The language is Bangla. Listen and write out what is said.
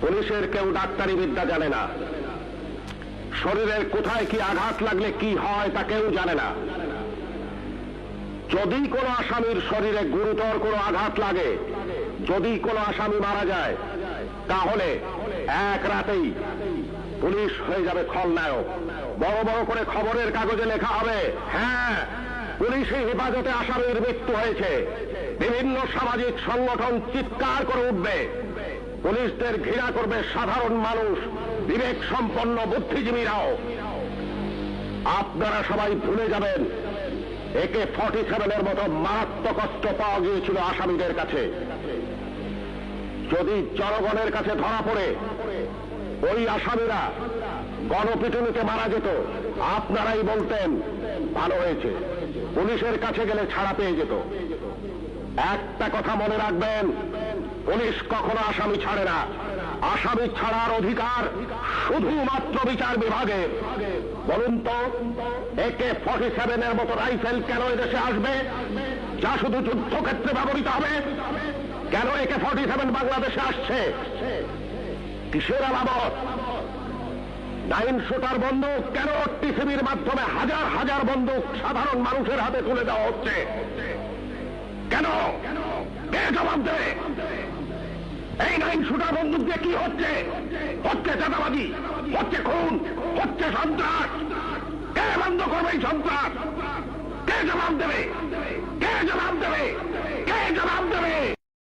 পুলিশের কেউ ডাক্তারি বিদ্যা জানে না। শরীরের কোথায় কি আঘাত লাগলে কি হয় তা কেউ জানে না। যদি কোনো আসামির শরীরে গুরুতর কোনো আঘাত লাগে, যদি কোনো আসামি মারা যায়, তাহলে এক রাতেই পুলিশ হয়ে যাবে খলনায়ক। বড় বড় করে খবরের কাগজে লেখা হবে হ্যাঁ পুলিশি হেফাজতে আসামির মৃত্যু হয়েছে। বিভিন্ন সামাজিক সংগঠন চিৎকার করে উঠবে। পুলিশদের ঘৃণা করবে সাধারণ মানুষ বিবেক সম্পন্ন বুদ্ধিজীবীরাও। আপনারা সবাই ভুলে যাবেন একে ফর্টি সেভেনের মতো মারাত্মক অস্ত্র পাওয়া গিয়েছিল আসামিদের কাছে। যদি জনগণের কাছে ধরা পড়ে, ওই আসামিরা গণপিটুনিতে মারা যেত। আপনারাই বলতেন, ভালো হয়েছে। পুলিশের কাছে গেলে ছাড়া পেয়ে যেত। একটা কথা মনে রাখবেন পুলিশ কখনো আসামি ছাড়ে না। আসামি ছাড়ার অধিকার শুধুমাত্র বিচার বিভাগের বলুন তো একে ফর্টি সেভেনের মতো রাইফেল কেন এদেশে আসবে? যা শুধু যুদ্ধক্ষেত্রে ব্যবহৃত হবে। কেন একে ফর্টি সেভেন বাংলাদেশে আসছে? কিসের আলামত? নাইন শুটার বন্দুক কেন টিসিবির মাধ্যমে হাজার হাজার বন্দুক সাধারণ মানুষের হাতে তুলে দেওয়া হচ্ছে? কেন? কে জবাব দেবে নাইন শুটার বন্দুক দিয়ে কি হচ্ছে? হচ্ছে চাঁদাবাদী হচ্ছে খুন, হচ্ছে সন্ত্রাস। কে বন্ধ করবে এই সন্ত্রাস? কে জবাব দেবে?